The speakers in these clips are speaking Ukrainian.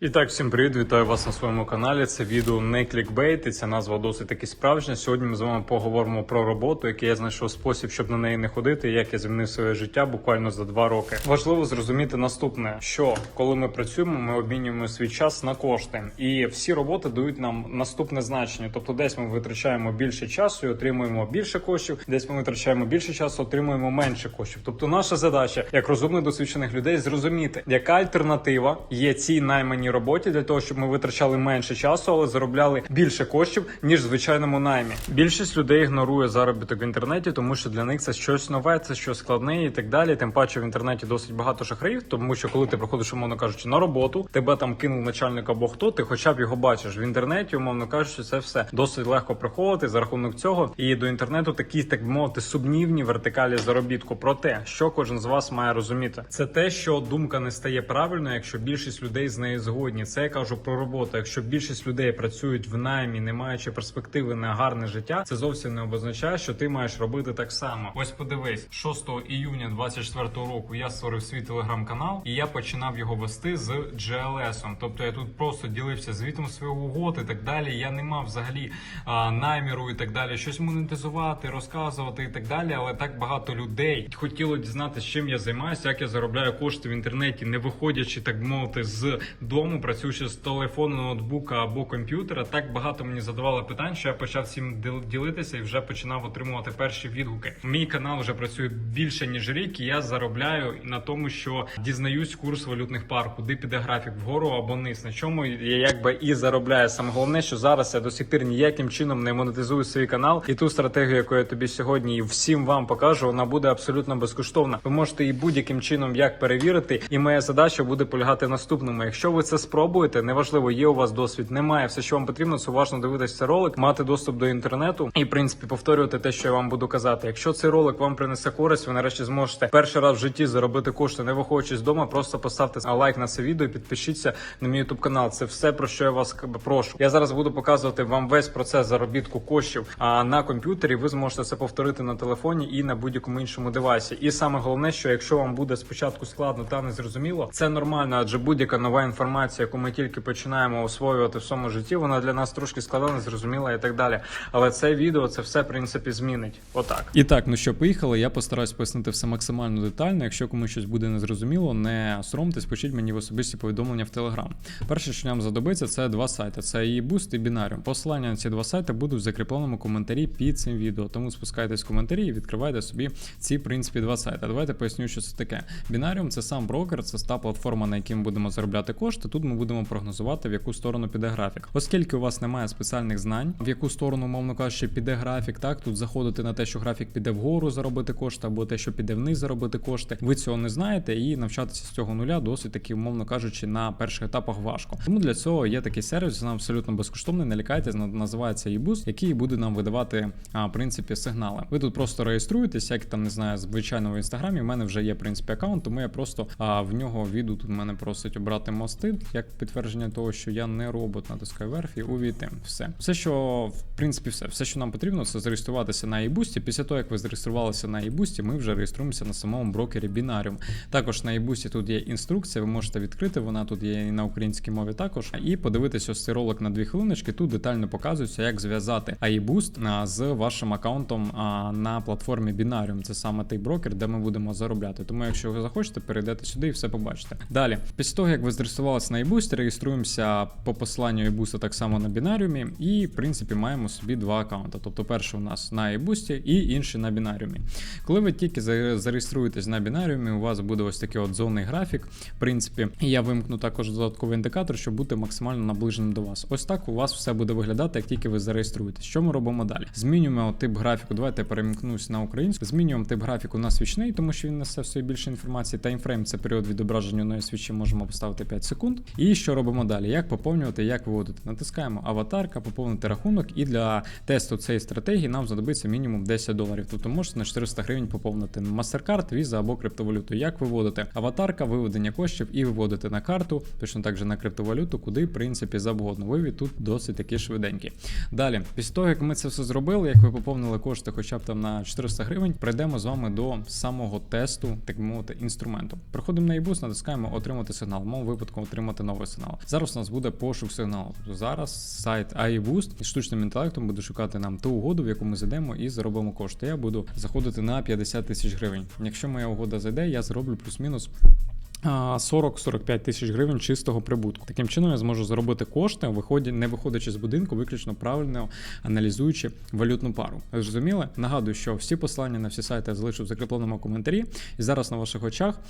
І так, всім привіт, вітаю вас на своєму каналі. Це відео не клікбейт, і ця назва досить таки справжня. Сьогодні ми з вами поговоримо про роботу, який я знайшов спосіб, щоб на неї не ходити, і як я змінив своє життя буквально за два роки. Важливо зрозуміти наступне: що коли ми працюємо, ми обмінюємо свій час на кошти, і всі роботи дають нам наступне значення. Тобто, десь ми витрачаємо більше часу і отримуємо більше коштів, десь ми витрачаємо більше часу, отримуємо менше коштів. Тобто, наша задача, як розумних досвідчених людей, зрозуміти, яка альтернатива є цій найманій роботі для того, щоб ми витрачали менше часу, але заробляли більше коштів ніж в звичайному наймі. Більшість людей ігнорує заробіток в інтернеті, тому що для них це щось нове, це щось складне і так далі. Тим паче в інтернеті досить багато шахраїв, тому що коли ти приходиш, умовно кажучи, на роботу, тебе там кинув начальник або хто, ти хоча б його бачиш в інтернеті, умовно кажучи, це все досить легко приховувати за рахунок цього. І до інтернету такі, так би мовити, сумнівні вертикалі заробітку. Про те, що кожен з вас має розуміти, це те, що думка не стає правильною, якщо більшість людей з нею згодні. Це я кажу про роботу. Якщо більшість людей працюють в наймі, не маючи перспективи на гарне життя, це зовсім не означає, що ти маєш робити так само. Ось подивись, 6 іюня 24 року я створив свій телеграм-канал, і я починав його вести з GLS. Тобто я тут просто ділився звітом свого угод і так далі. Я не мав взагалі а, наміру і так далі, щось монетизувати, розказувати і так далі. Але так багато людей хотіло дізнатися, чим я займаюся, як я заробляю кошти в інтернеті, не виходячи, так мовити, з дому, працюючи з телефону, ноутбука або комп'ютера. Так багато мені задавало питань, що я почав діл- ділитися і вже починав отримувати перші відгуки. Мій канал вже працює більше ніж рік, і я заробляю на тому, що дізнаюсь курс валютних пар, куди піде графік вгору або вниз. На чому я якби і заробляю. Саме головне, що зараз я до сих пір ніяким чином не монетизую свій канал. І ту стратегію, яку я тобі сьогодні і всім вам покажу, вона буде абсолютно безкоштовна. Ви можете її будь-яким чином як перевірити. І моя задача буде полягати в наступному. Якщо ви це спробуєте, неважливо, є у вас досвід, немає. Все, що вам потрібно, це уважно дивитися цей ролик, мати доступ до інтернету і в принципі повторювати те, що я вам буду казати. Якщо цей ролик вам принесе користь, ви нарешті зможете перший раз в житті заробити кошти, не виходячи з дому. Просто поставте лайк на це відео і підпишіться на мій ютуб канал. Це все про що я вас прошу. Я зараз буду показувати вам весь процес заробітку коштів а на комп'ютері. Ви зможете це повторити на телефоні і на будь-якому іншому девайсі. І саме головне, що якщо вам буде спочатку складно та незрозуміло, це нормально, адже будь-яка нова інформація, яку ми тільки починаємо освоювати в своєму житті, вона для нас трошки складна, незрозуміла і так далі. Але це відео це все в принципі змінить. Отак. І так, ну що, поїхали. Я постараюсь пояснити все максимально детально. Якщо комусь щось буде незрозуміло, не соромтесь, пишіть мені в особисті повідомлення в Телеграм. Перше, що нам задобиться, це два сайти: це і Boost, і Binarium. Посилання на ці два сайти будуть в закріпленому коментарі під цим відео. Тому спускайтесь в коментарі і відкривайте собі ці, в принципі, два сайти. Давайте поясню, що це таке. Binarium – це сам брокер, це та платформа, на якій ми будемо заробляти кошти. Тут ми будемо прогнозувати, в яку сторону піде графік. Оскільки у вас немає спеціальних знань, в яку сторону, мовно кажучи, піде графік, так тут заходити на те, що графік піде вгору заробити кошти, або те, що піде вниз заробити кошти. Ви цього не знаєте, і навчатися з цього нуля досить таки, умовно кажучи, на перших етапах важко. Тому для цього є такий сервіс, він абсолютно безкоштовний. Не лякайтесь, на- називається eBoost, який буде нам видавати а, в принципі сигнали. Ви тут просто реєструєтесь, як там не знаю, звичайно в інстаграмі. У мене вже є в принципі аккаунт, тому я просто а, в нього війду. Тут мене просить обрати мости як підтвердження того, що я не робот, натискаю верх і увійти. Все, все, що в принципі, все, все, що нам потрібно, це зареєструватися на eBoost. Після того, як ви зареєструвалися на eBoost, ми вже реєструємося на самому брокері Binarium. Також на eBoost тут є інструкція, ви можете відкрити. Вона тут є і на українській мові також. І подивитися ось цей ролик на дві хвилиночки. Тут детально показується, як зв'язати iBoost з вашим аккаунтом на платформі Binarium. Це саме той брокер, де ми будемо заробляти. Тому, якщо ви захочете, перейдете сюди і все побачите. Далі, після того, як ви зареєструвалися на iBoost, реєструємося по посиланню iBoost так само на Binarium, і в принципі маємо собі два аккаунти. Тобто, перший у нас на iBoost і інший на Binarium. Коли ви тільки зареєструєтесь на Binarium, у вас буде ось такий от зонний графік. В принципі, я вимкну також додатковий індикатор, щоб бути максимально наближеним до вас. Ось так у вас все буде виглядати, як тільки ви зареєструєтесь. Що ми робимо далі? Змінюємо тип графіку. Давайте я перемкнусь на українську. Змінюємо тип графіку на свічний, тому що він несе в собі більше інформації. Таймфрейм це період відображення одної свічі, можемо поставити 5 секунд. І що робимо далі? Як поповнювати, як виводити? Натискаємо аватарка, поповнити рахунок, і для тесту цієї стратегії нам знадобиться мінімум 10 доларів. Тобто можете на 400 гривень поповнити MasterCard, Visa або криптовалюту. Як виводити? Аватарка, виведення коштів і виводити на карту, точно так же на криптовалюту, куди в принципі завгодно. Вивід тут досить таки швиденький. Далі, після того, як ми це все зробили, як ви поповнили кошти хоча б там на 400 гривень, прийдемо з вами до самого тесту, так би мовити, інструменту. Приходимо на eBoost, натискаємо отримати сигнал. В моєму випадку отримати отримати новий сигнал. Зараз у нас буде пошук сигналу. Тобто зараз сайт iBoost штучним інтелектом буде шукати нам ту угоду, в яку ми зайдемо і заробимо кошти. Я буду заходити на 50 тисяч гривень. Якщо моя угода зайде, я зроблю плюс-мінус. А, 40-45 тисяч гривень чистого прибутку. Таким чином я зможу заробити кошти, виході, не виходячи з будинку, виключно правильно аналізуючи валютну пару. Зрозуміли? Нагадую, що всі посилання на всі сайти я залишу в закріпленому коментарі, і зараз на ваших очах,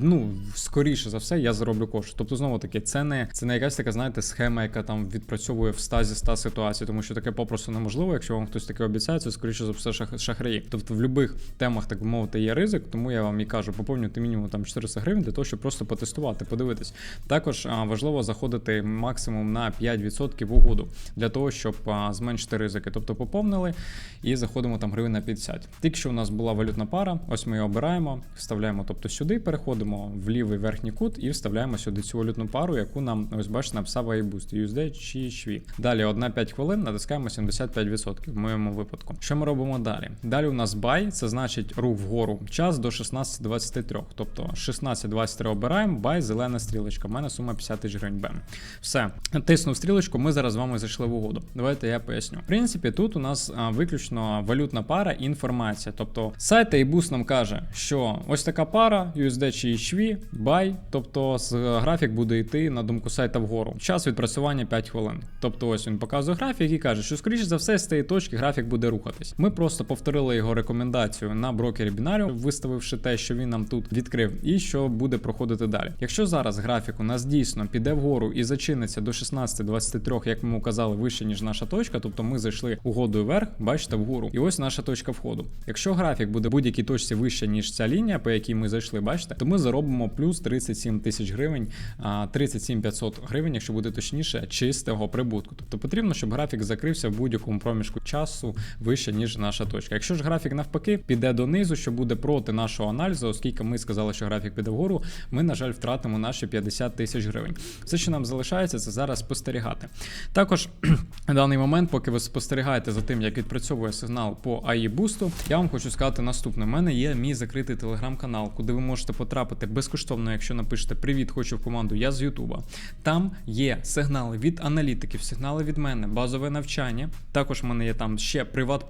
ну скоріше за все, я зароблю кошти. Тобто, знову таки, це не це не якась така, знаєте, схема, яка там відпрацьовує в 100 зі 100 ситуацій, тому що таке попросту неможливо. Якщо вам хтось таке обіцяє, це скоріше за все шах, шахраї. Тобто в будь-яких темах, так би мовити, є ризик, тому я вам і кажу, поповнюйте мінімум там 400 гривень того, щоб просто потестувати, подивитись. Також важливо заходити максимум на 5% в угоду для того, щоб зменшити ризики. Тобто поповнили і заходимо там гривень на 50. Тільки що у нас була валютна пара, ось ми її обираємо, вставляємо тобто сюди, переходимо в лівий верхній кут і вставляємо сюди цю валютну пару, яку нам ось бачите, написав iBoost, USD чи HV. Далі 1-5 хвилин натискаємо 75% в моєму випадку. Що ми робимо далі? Далі у нас buy, це значить рух вгору. Час до 16.23. Тобто 16.23 обираємо, buy, зелена стрілочка. У мене сума 50 тисяч гривень. Бем. Все. Тиснув стрілочку, ми зараз з вами зайшли в угоду. Давайте я поясню. В принципі, тут у нас виключно валютна пара і інформація. Тобто сайт iBoost нам каже, що ось така пара, USD чи HV, buy, тобто з графік буде йти на думку сайта вгору. Час відпрацювання 5 хвилин. Тобто ось він показує графік і каже, що скоріше за все з цієї точки графік буде рухатись. Ми просто повторили його рекомендацію на брокері Binarium, виставивши те, що він нам тут відкрив, і що буде проходити далі. Якщо зараз графік у нас дійсно піде вгору і зачиниться до 16.23, як ми казали, вище ніж наша точка, тобто ми зайшли угодою вверх, бачите, вгору. І ось наша точка входу. Якщо графік буде будь-якій точці вище, ніж ця лінія, по якій ми зайшли, бачите, то ми заробимо плюс 37 тисяч гривень, а, 37 500 гривень, якщо буде точніше, чистого прибутку. Тобто потрібно, щоб графік закрився в будь-якому проміжку часу вище, ніж наша точка. Якщо ж графік навпаки піде донизу, що буде проти нашого аналізу, оскільки ми сказали, що графік піде вгору, ми, на жаль, втратимо наші 50 тисяч гривень. Все, що нам залишається, це зараз спостерігати. Також на даний момент, поки ви спостерігаєте за тим, як відпрацьовує сигнал по Boost, я вам хочу сказати наступне: У мене є мій закритий телеграм-канал, куди ви можете потрапити безкоштовно, якщо напишете Привіт, хочу в команду. Я з Ютуба. Там є сигнали від аналітиків, сигнали від мене, базове навчання. Також в мене є там ще Приват.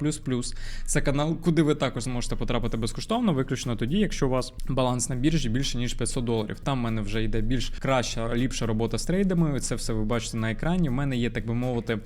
Це канал, куди ви також зможете потрапити безкоштовно, виключно тоді, якщо у вас баланс на біржі більше ніж 500 доларів. Там в мене вже йде більш краща, ліпша робота з трейдами. Це все ви бачите на екрані. У мене є, так би мовити,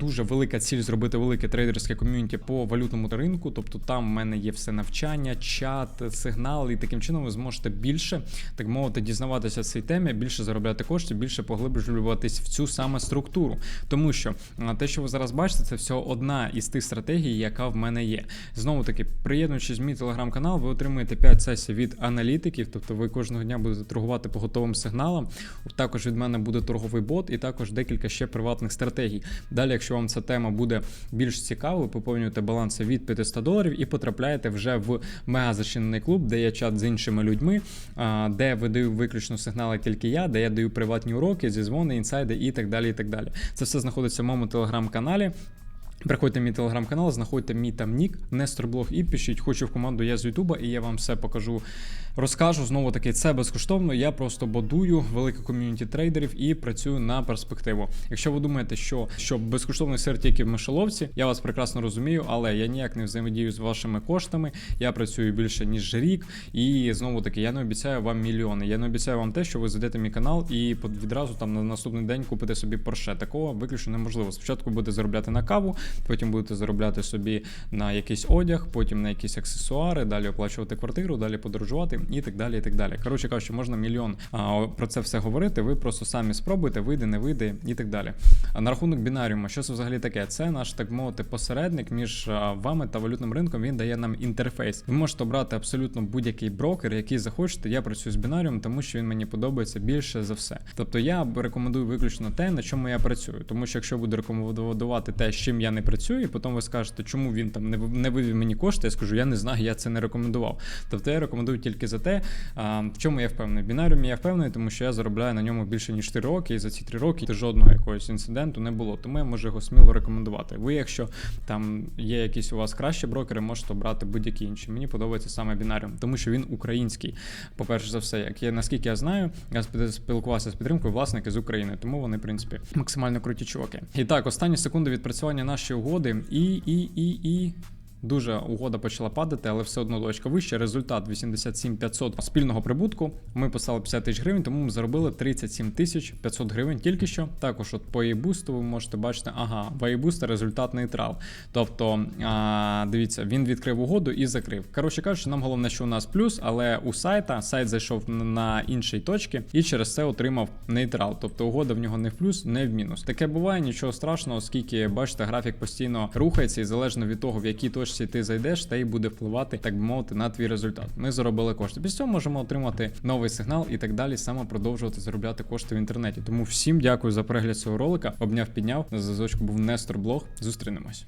дуже велика ціль зробити велике трейдерське ком'юніті по валютному ринку. Тобто там в мене є все навчання, чат, сигнал, і таким чином ви зможете більше, так мовити, дізнаватися цій темі, більше заробляти коштів, більше поглиблюватись в цю саме структуру. Тому що те, що ви зараз бачите, це всього одна із тих стратегій, яка в мене є. Знову таки, приєднуючись в мій телеграм-канал, ви отримуєте 5 сесій від аналітиків, тобто ви кожного дня будете торгувати по готовим сигналам. Також від мене буде торговий бот, і також декілька ще приватних стратегій. Далі, якщо вам ця тема буде більш цікава, ви поповнюєте баланси від 500 доларів і потрапляєте вже в мега зачинений клуб, де є чат з іншими людьми, де видаю виключно сигнали тільки я, де я даю приватні уроки, зізвони, інсайди і так далі. і так далі. Це все знаходиться в моєму телеграм-каналі. Приходьте в мій телеграм-канал, знаходьте мій там нік, Несторблог і пишіть, хочу в команду я з Ютуба, і я вам все покажу. Розкажу знову таки, це безкоштовно. Я просто бодую велике ком'юніті трейдерів і працюю на перспективу. Якщо ви думаєте, що, що безкоштовний сир тільки в мишоловці, я вас прекрасно розумію, але я ніяк не взаємодію з вашими коштами. Я працюю більше ніж рік, і знову таки я не обіцяю вам мільйони. Я не обіцяю вам те, що ви зайдете мій канал і відразу там на наступний день купите собі порше. Такого виключно неможливо. Спочатку будете заробляти на каву, потім будете заробляти собі на якийсь одяг, потім на якісь аксесуари, далі оплачувати квартиру, далі подорожувати і так далі. і так далі. Коротше кажучи, можна мільйон а, про це все говорити. Ви просто самі спробуйте, вийде, не вийде і так далі. А на рахунок бінаріуму, що це взагалі таке? Це наш так мовити посередник між вами та валютним ринком. Він дає нам інтерфейс. Ви можете обрати абсолютно будь-який брокер, який захочете. Я працюю з бінаріумом, тому що він мені подобається більше за все. Тобто я рекомендую виключно те, на чому я працюю. Тому що якщо буду рекомендувати те, з чим я не працює, і потім ви скажете, чому він там не, не вивів мені кошти. Я скажу, я не знаю, я це не рекомендував. Тобто я рекомендую тільки за те, в чому я впевнений. Бінаріумі я впевнений, тому що я заробляю на ньому більше ніж 4 роки, і за ці 3 роки жодного якогось інциденту не було. Тому я можу його сміло рекомендувати. Ви, якщо там є якісь у вас кращі брокери, можете обрати будь-які інші. Мені подобається саме Бінаріум, тому що він український. По-перше за все, як я наскільки я знаю, я спілкувався з підтримкою власники з України, тому вони, в принципі, максимально круті чуваки. І так, останні секунди відпрацювання нашої угоди. І, і, і, і. Дуже угода почала падати, але все одно точка вище. Результат 87 500 спільного прибутку. Ми поставили 50 тисяч гривень, тому ми заробили 37 тисяч 500 гривень тільки що. Також от по e-бусту ви можете бачити, ага, в e-буста результат нейтрал. Тобто, а, дивіться, він відкрив угоду і закрив. Коротше кажучи, нам головне, що у нас плюс, але у сайта сайт зайшов на- іншій точці і через це отримав нейтрал. Тобто угода в нього не в плюс, не в мінус. Таке буває, нічого страшного, оскільки бачите, графік постійно рухається, і залежно від того, в якій точці ти зайдеш, та й буде впливати, так би мовити, на твій результат. Ми заробили кошти. Після цього можемо отримати новий сигнал і так далі, саме продовжувати заробляти кошти в інтернеті. Тому всім дякую за перегляд цього ролика. Обняв, підняв. На зв'язочку був Нестор Блог. Зустрінемось.